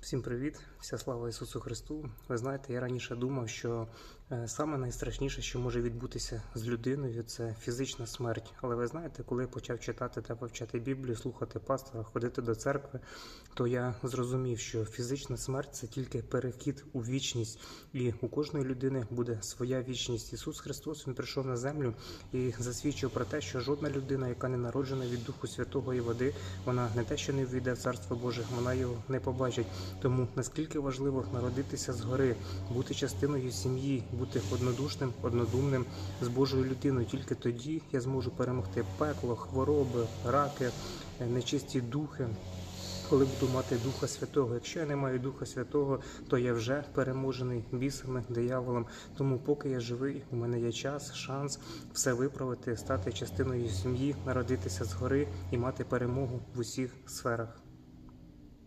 Всім привіт, вся слава Ісусу Христу. Ви знаєте, я раніше думав, що е, саме найстрашніше, що може відбутися з людиною, це фізична смерть. Але ви знаєте, коли я почав читати та вивчати Біблію, слухати пастора, ходити до церкви, то я зрозумів, що фізична смерть це тільки перехід у вічність, і у кожної людини буде своя вічність. Ісус Христос Він прийшов на землю і засвідчив про те, що жодна людина, яка не народжена від Духу Святого і води, вона не те, що не ввійде в Царство Боже, вона його не побачить. Тому наскільки важливо народитися згори, бути частиною сім'ї, бути однодушним, однодумним з Божою людиною. Тільки тоді я зможу перемогти пекло, хвороби, раки, нечисті духи. Коли буду мати Духа Святого. Якщо я не маю Духа Святого, то я вже переможений бісами, дияволом. Тому, поки я живий, у мене є час, шанс все виправити, стати частиною сім'ї, народитися згори і мати перемогу в усіх сферах.